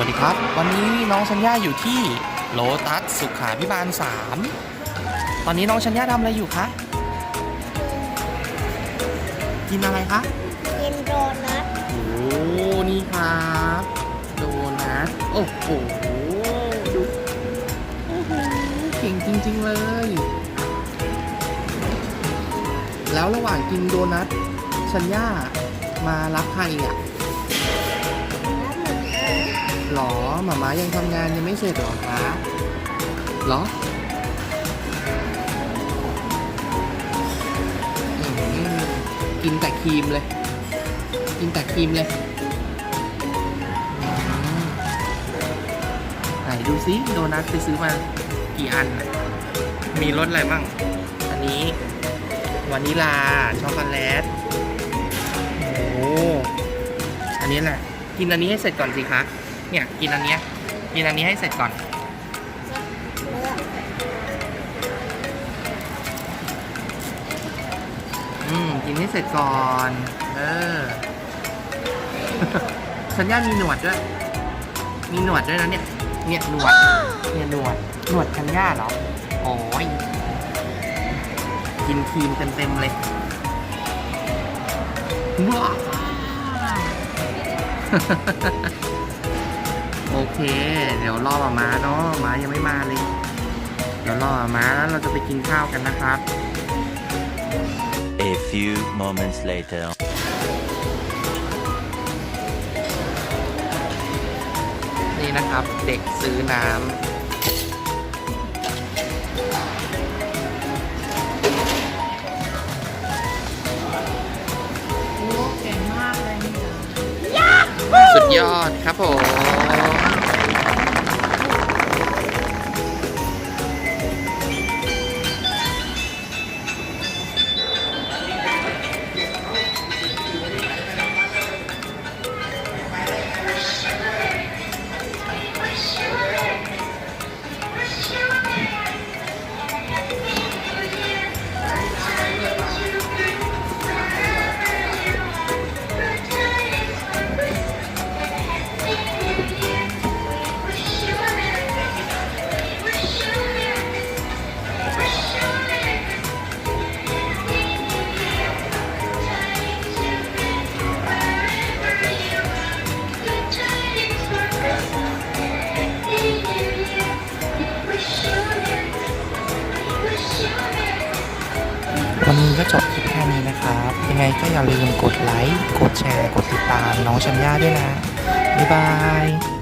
วัสดีครับ วันนี้น้องชัญญาอยู่ที่โลตัสสุขาพิบาล 3 ตอนนี้น้องชัญญาทำอะไรอยู่คะ กินอะไรคะกินโดนัทโอ้นี่ครับ โดนัท โอ้โหดูอื้อหือเก่งจริง ๆ เลย แล้วระหว่างกินโดนัทชัญญามารับใครอะแล้วเหมือนกันหรอหมาม้ายังทำงานยังไม่เสร็จหรอคะหรออืมกินแต่ครีมเลย กินแต่ครีมเลยอืมไหนดูซิโดนัทไปซื้อมากี่อันน่ะมีรสอะไรบ้าง อันนี้วานิลา ช็อกโกแลต โอ้โหอันนี้แหละ กินอันนี้ให้เสร็จก่อนสิคะ เนี่ยกินอันเนี้ยกินอันนี้ให้เสร็จก่อน อืมกินให้เสร็จก่อน เออ สัญญามีหนวดด้วย มีหนวดด้วยนะเนี่ย เนี่ยหนวด เนี่ยหนวด หนวดชัญญาเหรอ โอ้ย กินครีมเต็มๆเลยว้า เค เดี๋ยวรอมาม้าเนาะม้ายังไม่มาเลย เดี๋ยวรอมาม้าแล้วเราจะไปกินข้าวกันนะครับ A few moments later. นี่นะครับเด็กซื้อน้ำโอ้เก่งมากเลยนี่สุดยอดครับผม วันนี้ก็จบคลิปแค่นี้นะครับ ยังไงก็อย่าลืมกดไลค์ กดแชร์ กดติดตามน้องชัญญาด้วยนะ บ๊ายบาย